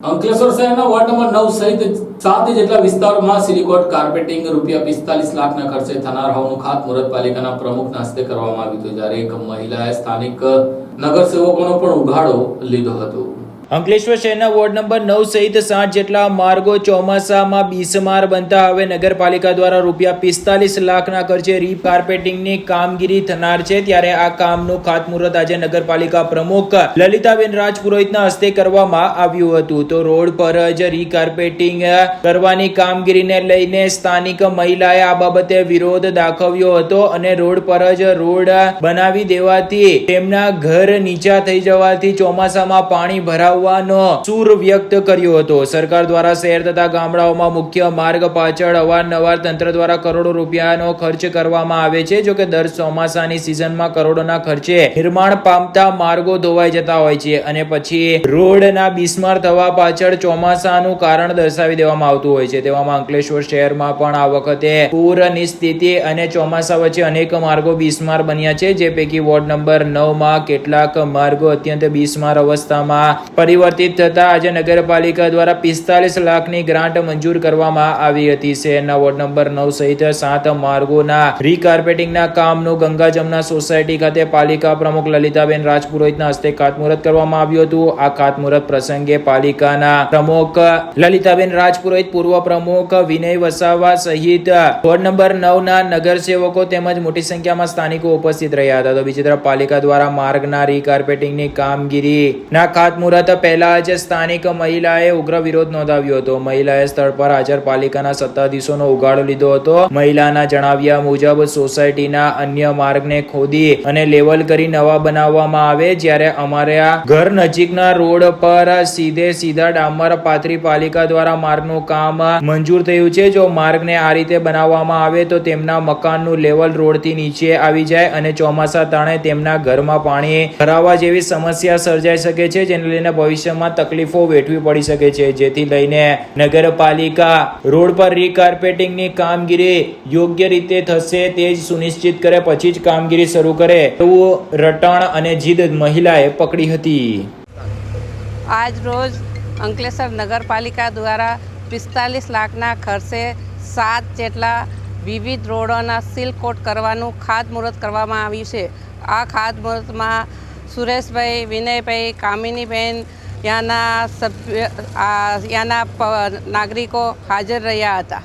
અંકલેશ્વર શહેરના ward number નવ સહિત સાત જેટલા વિસ્તારોમાં સિલિકોટ કાર્પેટિંગ રૂપિયા પિસ્તાલીસ લાખના ખર્ચે થનાર હોવાનું ખાતમુહૂર્ત પાલિકાના પ્રમુખના હસ્તે કરવામાં આવ્યું હતું, જ્યારે એક મહિલાએ સ્થાનિક નગરસેવકોનો પણ ઉઘાડો લીધો હતો. અંકલેશ્વર શહેરના વોર્ડ નંબર નવ સહિત સાત જેટલા માર્ગો ચોમાસામાં બિસ્માર બનતા હવે નગરપાલિકા દ્વારા રૂપિયા પિસ્તાલીસ લાખના ખર્ચે રીકાર્પેટિંગની કામગીરી થનાર છે. ત્યારે આ કામનું ખાતમુહૂર્ત આજે નગરપાલિકા પ્રમુખ લલિતાબેન રાજપુરોહિતના હસ્તે કરવામાં આવ્યું હતું. તો રોડ પર જ રીકાર્પેટિંગ કરવાની કામગીરીને લઈને સ્થાનિક મહિલાએ આ બાબતે વિરોધ દાખવ્યો હતો અને રોડ પર જ રોડ બનાવી દેવાથી તેમના ઘર નીચા થઈ જવાથી ચોમાસામાં પાણી ભરાવવાનો સૂર વ્યક્ત કર્યો હતો. સરકાર દ્વારા શહેર તથા ગામડાઓમાં મુખ્ય માર્ગ પાછળ અવારનવાર તંત્ર દ્વારા કરોડો રૂપિયાનો ખર્ચ કરવામાં આવે છે. જોકે દર ચોમાસાની સિઝનમાં કરોડોના ખર્ચે નિર્માણ પામતા માર્ગો ધોવાઈ જતા હોય છે અને પછી રોડના બિસ્માર થવા પાછળ ચોમાસાનું કારણ દર્શાવી દેવામાં આવતું હોય છે. તેવામાં અંકલેશ્વર શહેરમાં પણ આ વખતે પૂરની સ્થિતિ અને ચોમાસા વચ્ચે અનેક માર્ગો બિસ્માર બન્યા છે. જે પૈકી વોર્ડ નંબર નવમાં કેટલાક માર્ગો અત્યંત બિસ્માર અવસ્થામાં પરિવર્તિત થતાં આજે નગરપાલિકા દ્વારા પિસ્તાલીસ લાખની ગ્રાન્ટ મંજૂર કરવામાં આવી હતી. શહેરના વોર્ડ નંબર નવ સહિત સાત માર્ગોના રીકાર્પેટિંગના કામનું ગંગા જમના સોસાયટી ખાતે પાલિકા પ્રમુખ લલિતાબેન રાજપુરોહિતના હસ્તે ખાતમુહૂર્ત કરવામાં આવ્યું હતું. આ ખાતમુહૂર્ત પ્રસંગે પાલિકાના પ્રમુખ લલિતાબેન રાજપુરોહિત, પૂર્વ પ્રમુખ વિનય વસાવા સહિત વોર્ડ નંબર નવના નગરસેવકો તેમજ મોટી સંખ્યામાં સ્થાનિકો ઉપસ્થિત રહ્યા હતા. તો બીજી તરફ પાલિકા દ્વારા માર્ગના રીકાર્પેટિંગની કામગીરી ના ખાતમુહૂર્ત પહેલા જ સ્થાનિક મહિલાએ ઉગ્ર વિરોધ નોંધાવ્યો હતો. મહિલાએ સ્થળ પર હાજર પાલિકાના સત્તાધીશોનો ઉગાડો લીધો હતો. મહિલાના જણાવ્યા મુજબ, સોસાયટીના અન્ય માર્ગને ખોદી અને લેવલ કરી નવા બનાવવામાં આવે જ્યારે અમારા ઘર નજીકના રોડ પર સીધે સીધા ડામર પાથરી પાલિકા દ્વારા માર્ગનું કામ મંજૂર થયું છે. જો માર્ગને આ રીતે બનાવવામાં આવે તો તેમના મકાનનું લેવલ રોડથી નીચે આવી જાય અને ચોમાસા તાણે તેમના ઘરમાં પાણી ભરાવા જેવી સમસ્યા સર્જાઈ શકે છે, જેને લઈને ભવિષ્યમાં તકલીફો વેઠવી પડી શકે છે. જેથી લઈને નગરપાલિકા રોડ પર રીકાર્પેટિંગની કામગીરી યોગ્ય રીતે થશે તે જ સુનિશ્ચિત કરે, પછી જ કામગીરી શરૂ કરે એવું રટણ અને જીદ મહિલાએ પકડી હતી. આજ રોજ અંકલેશ્વર નગરપાલિકા દ્વારા પિસ્તાલીસ લાખના ખર્ચે સાત જેટલા વિવિધ રોડોના સીલ કોટ કરવાનું ખાતમુહૂર્ત કરવામાં આવ્યું છે. આ ખાતમુહૂર્તમાં સુરેશભાઈ વિનયભાઈ કામિનીબેન ત્યાંના સભ્ય ત્યાંના નાગરિકો હાજર રહ્યા હતા.